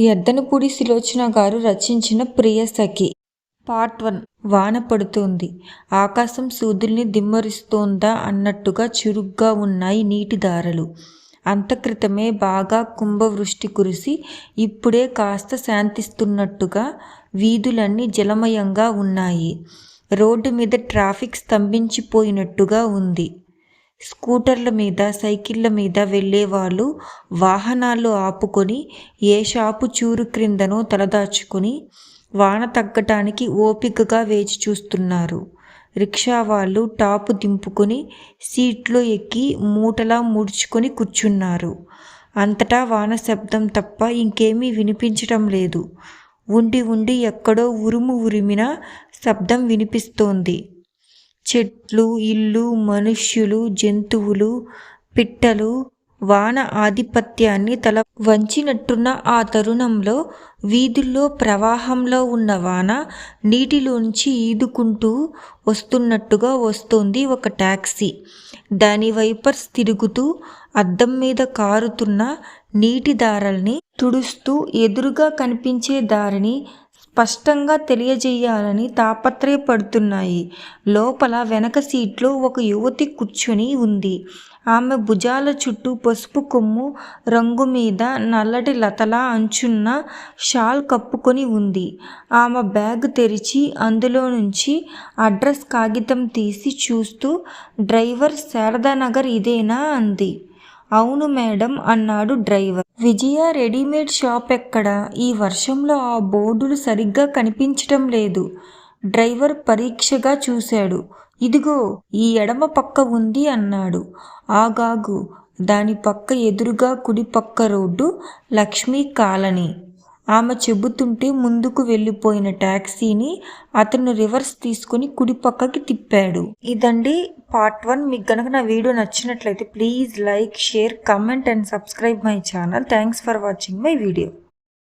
ఎద్దనపూడి సులోచన గారు రచించిన Priyasakhi part one. వాన పడుతోంది. ఆకాశం సూదుల్ని దిమ్మరిస్తోందా అన్నట్టుగా చురుగ్గా ఉన్నాయి నీటి దారలు అంతక్రితమే బాగా కుంభవృష్టి కురిసి ఇప్పుడే కాస్త శాంతిస్తున్నట్టుగా వీధులన్నీ జలమయంగా ఉన్నాయి. రోడ్డు మీద ట్రాఫిక్ స్తంభించిపోయినట్టుగా ఉంది. స్కూటర్ల మీద సైకిళ్ళ మీద వెళ్ళేవాళ్ళు వాహనాలు ఆపుకొని ఏ షాపు చూరు క్రిందనో తలదాచుకొని వాన తగ్గటానికి ఓపికగా వేచి చూస్తున్నారు. రిక్షా వాళ్ళు టాపు దింపుకొని సీట్లో ఎక్కి మూటలా ముడుచుకొని కూర్చున్నారు. అంతటా వాన శబ్దం తప్ప ఇంకేమీ వినిపించటం లేదు. ఉండి ఉండి ఎక్కడో ఉరుము ఉరిమిన శబ్దం వినిపిస్తోంది. చెట్లు ఇల్లు మనుష్యులు జంతువులు పిట్టలు వాన ఆధిపత్యాన్ని తల వంచినట్టున్న ఆ తరుణంలో వీధుల్లో ప్రవాహంలో ఉన్న వాన నీటిలోంచి ఈదుకుంటూ వస్తున్నట్టుగా వస్తోంది ఒక టాక్సీ. దాని వైపర్స్ తిరుగుతూ అద్దం మీద కారుతున్న నీటి దారల్ని తుడుస్తూ ఎదురుగా కనిపించే దారిని స్పష్టంగా తెలియజేయాలని తాపత్రయపడుతున్నాయి. లోపల వెనక సీట్లో ఒక యువతి కూర్చొని ఉంది. ఆమె భుజాల చుట్టూ పసుపు కొమ్ము రంగు మీద నల్లటి లతలా అంచున్న షాల్ కప్పుకొని ఉంది. ఆమె బ్యాగ్ తెరిచి అందులో నుంచి అడ్రస్ కాగితం తీసి చూస్తూ డ్రైవర్ శారదానగర్ ఇదేనా? అంది. అవును మేడం అన్నాడు డ్రైవర్. విజయ రెడీమేడ్ షాప్ ఎక్కడ? ఈ వర్షంలో ఆ బోర్డులు సరిగ్గా కనిపించటం లేదు. డ్రైవర్ పరీక్షగా చూశాడు. ఇదిగో ఈ ఎడమ పక్క ఉంది అన్నాడు. ఆగాగు దాని పక్క ఎదురుగా కుడి పక్క రోడ్డు లక్ష్మీ కాలనీ. ఆమె చెబుతుంటే ముందుకు వెళ్ళిపోయిన ట్యాక్సీని అతను రివర్స్ తీసుకుని కుడి పక్కకి తిప్పాడు. ఇదండి పార్ట్ వన్. మీకు కనుక నా వీడియో నచ్చినట్లయితే please like share comment and subscribe my channel. Thanks for watching my video.